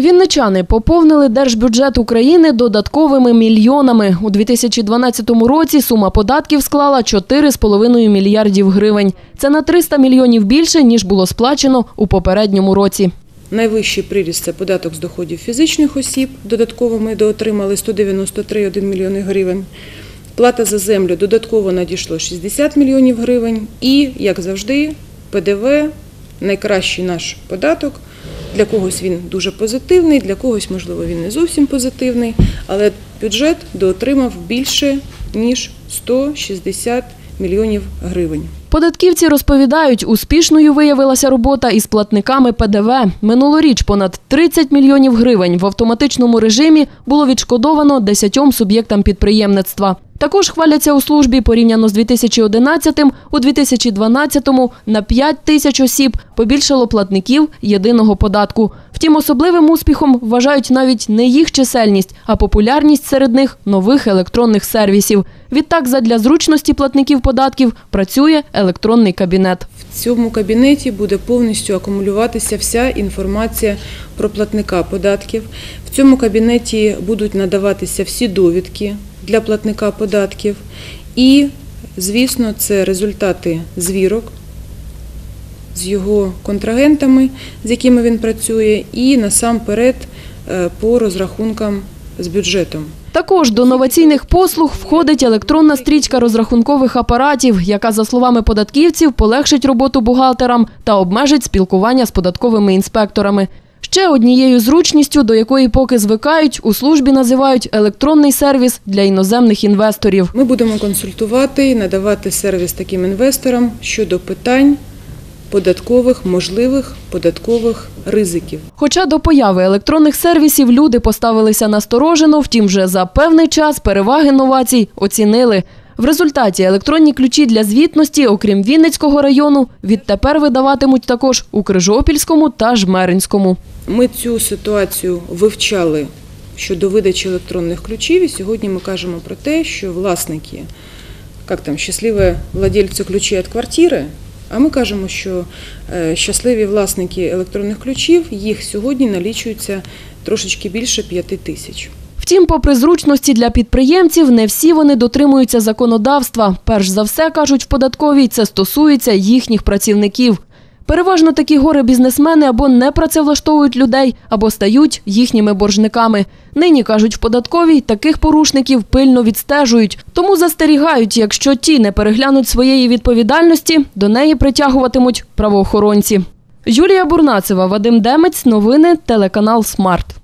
Вінничани поповнили держбюджет України додатковими мільйонами. У 2012 році сума податків склала 4,5 мільярдів гривень. Це на 300 мільйонів більше, ніж було сплачено у попередньому році. Найвищий приріст – це податок з доходів фізичних осіб. Додатково ми доотримали 193,1 мільйони гривень. Плата за землю додатково надійшло 60 мільйонів гривень. І, як завжди, ПДВ – найкращий наш податок. Для когось він дуже позитивний, для когось, можливо, він не зовсім позитивний, але бюджет доотримав більше, ніж 160 мільйонів гривень. Податківці розповідають, успішною виявилася робота із платниками ПДВ. Минулоріч понад 30 мільйонів гривень в автоматичному режимі було відшкодовано 10 суб'єктам підприємництва. Також хваляться у службі порівняно з 2011-м, у 2012-му на 5 тисяч осіб побільшало платників єдиного податку. Втім, особливим успіхом вважають навіть не їх чисельність, а популярність серед них нових електронних сервісів. Відтак, задля зручності платників податків працює електронний кабінет. В цьому кабінеті буде повністю акумулюватися вся інформація про платника податків. В цьому кабінеті будуть надаватися всі довідки для платника податків. І, звісно, це результати звірок з його контрагентами, з якими він працює, і насамперед е, по розрахункам з бюджетом. Також до новаційних послуг входить електронна стрічка розрахункових апаратів, яка, за словами податківців, полегшить роботу бухгалтерам та обмежить спілкування з податковими інспекторами. Ще однією зручністю, до якої поки звикають, у службі називають електронний сервіс для іноземних інвесторів. Ми будемо консультувати і надавати сервіс таким інвесторам щодо питань податкових, можливих податкових ризиків. Хоча до появи електронних сервісів люди поставилися насторожено, втім, вже за певний час переваги новацій оцінили. В результаті електронні ключі для звітності, окрім Вінницького району, відтепер видаватимуть також у Крижопільському та Жмеринському. Ми цю ситуацію вивчали щодо видачі електронних ключів, і сьогодні ми кажемо про те, що власники, як там, щасливі владельці ключі від квартири, а ми кажемо, що е, щасливі власники електронних ключів, їх сьогодні налічується трошечки більше п'яти тисяч. Втім, попри зручності для підприємців, не всі вони дотримуються законодавства. Перш за все, кажуть в податковій, це стосується їхніх працівників. Переважно такі гори бізнесмени або не працевлаштовують людей, або стають їхніми боржниками. Нині, кажуть в податковій, таких порушників пильно відстежують. Тому застерігають, якщо ті не переглянуть своєї відповідальності, до неї притягуватимуть правоохоронці. Юлія Бурнацева, Вадим Демець, новини, телеканал Смарт.